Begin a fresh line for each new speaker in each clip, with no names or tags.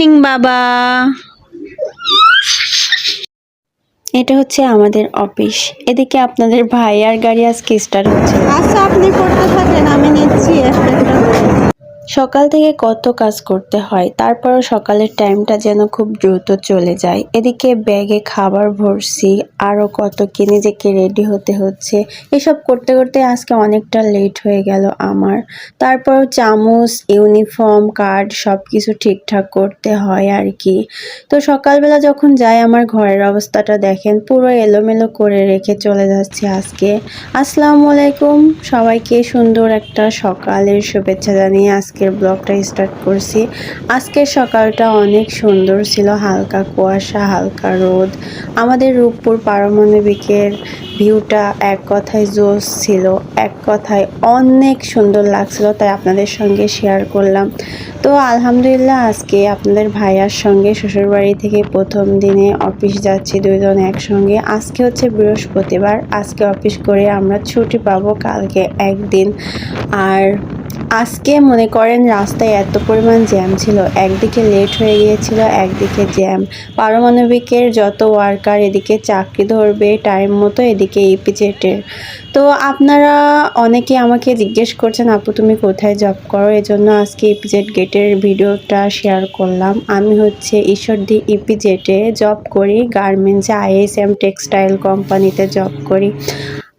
Morning বাবা। এটা হচ্ছে আমাদের অফিস। এদিকে আপনাদের ভাই আর গাড়ি আজকে স্টার্ট হচ্ছে।
আচ্ছা আপনি করতে থাকেন আমি নিচ্ছি। একটা।
সকাল থেকে কত কাজ করতে হয়, তারপরও সকালের টাইমটা যেন খুব দ্রুত চলে যায়। এদিকে ব্যাগে খাবার ভরছি আরও কত কি নিজেকে রেডি হতে হচ্ছে, এসব করতে করতে আজকে অনেকটা লেট হয়ে গেল আমার। তারপর চামচ ইউনিফর্ম কার্ড সব কিছু ঠিকঠাক করতে হয় আর কি। তো সকালবেলা যখন যাই, আমার ঘরের অবস্থাটা দেখেন, পুরো এলোমেলো করে রেখে চলে যাচ্ছে আজকে। আসসালামু আলাইকুম, সবাইকে সুন্দর একটা সকালের শুভেচ্ছা জানিয়ে আজকের ব্লগটা স্টার্ট করছি। আজকের সকালটা অনেক সুন্দর ছিল, হালকা কুয়াশা, হালকা রোদ। আমাদের রূপপুর পারমাণবিকের ভিউটা এক কথায় জোস ছিল, এক কথায় অনেক সুন্দর লাগছিল, তাই আপনাদের সঙ্গে শেয়ার করলাম। তো আলহামদুলিল্লাহ, আজকে আপনাদের ভাইয়ার সঙ্গে শ্বশুরবাড়ি থেকে প্রথম দিনে অফিস যাচ্ছি, দুইজন একসঙ্গে। আজকে হচ্ছে বৃহস্পতিবার, আজকে অফিস করে আমরা ছুটি পাবো কালকে একদিন। আর আজকে মনে করেন রাস্তায় এত পরিমাণ জ্যাম ছিল। একদিকে লেট হয়ে গিয়েছিল, একদিকে জ্যাম। পারমাণবিকের যত ওয়ার্কার এদিকে চাকরি ধরবে টাইম মতো এদিকে ইপিজেটের তো আপনারা অনেকে আমাকে জিজ্ঞেস করছেন, আপু, তুমি কোথায় জব করো? এজন্য আজকে ইপিজেট গেটের ভিডিওটা শেয়ার করলাম। আমি হচ্ছে ঈশ্বরদী ইপিজেটে জব করি গার্মেন্টসে আইএসএম টেক্সটাইল কোম্পানিতে জব করি।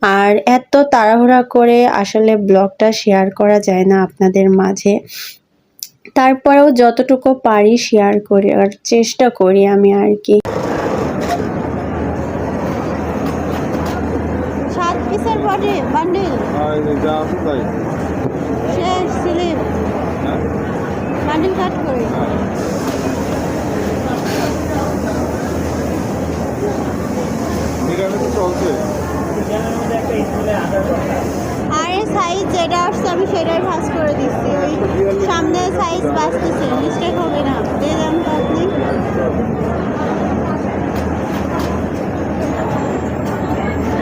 আর এত তাড়াহুড়া করে আসলে ব্লগটা শেয়ার করা যায় না আপনাদের মাঝে। তারপরেও যতটুকু পারি শেয়ার করি আর চেষ্টা করি আমি আর কি।
বান্ডিল
হ্যাঁ।
বান্ডিল কাট করে। আরে সাইজ যেটা আসছে আমি সেটাই ভাঁজ করে দিচ্ছি। ওই সামনে সাইজ বাঁচতেছে মিস্টেক হবে না। দিয়ে যান তো আপনি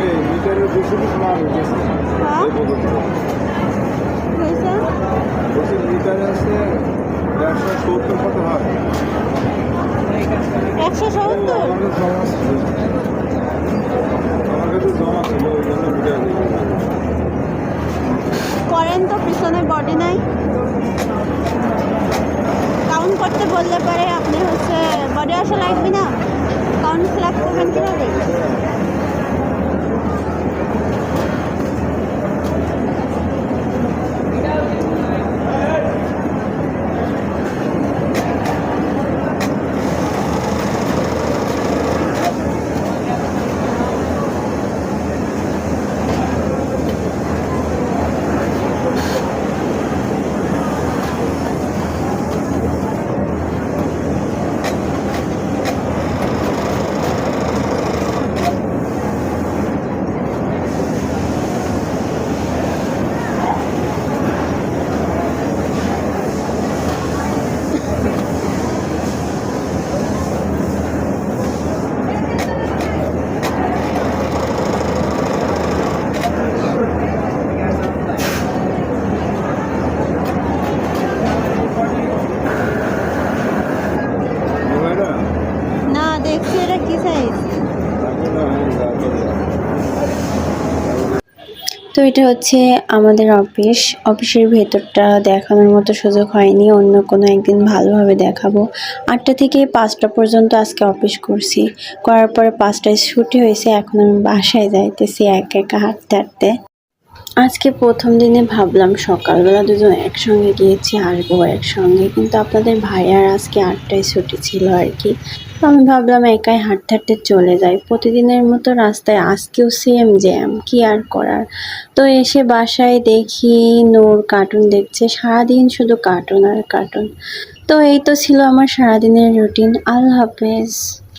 এই মিটারের
করেন তো, পিছনে বডি নাই। কাউন্ট করতে বললে পরে আপনি হচ্ছে বডি আসা লাগবে না। কাউন্ট ফ্ল্যাগ করবেন কীভাবে
হয় না
না দেখছি এটা কি সাইজ
তাকে না আমি যা করি।
তো এটা হচ্ছে আমাদের অফিস। অফিসের ভেতরটা দেখানোর মতো সুযোগ হয়নি। অন্য কোনো একদিন ভালোভাবে দেখাবো। আটটা থেকে পাঁচটা পর্যন্ত আজকে অফিস করছি। করার পরে পাঁচটায় ছুটি হয়েছে, এখন আমি বাসায় যাইতেছি এক একা হাঁটতে হাঁটতে। আজকে প্রথম দিনে ভাবলাম সকালবেলা দুজন একসঙ্গে গিয়েছি আসব একসঙ্গে। কিন্তু আপনাদের ভাইয়ার আজকে আটটায় ছুটি ছিল আর কি। তো আমি ভাবলাম একাই হাঁটতে হাঁটতে চলে যাই। প্রতিদিনের মতো রাস্তায় আজকেও সেম জ্যাম কি আর করার? তো এসে বাসায় দেখি নূর কার্টুন দেখছে। সারাদিন শুধু কার্টুন আর কার্টুন তো এই তো ছিল আমার সারাদিনের রুটিন আল্লাহ হাফেজ।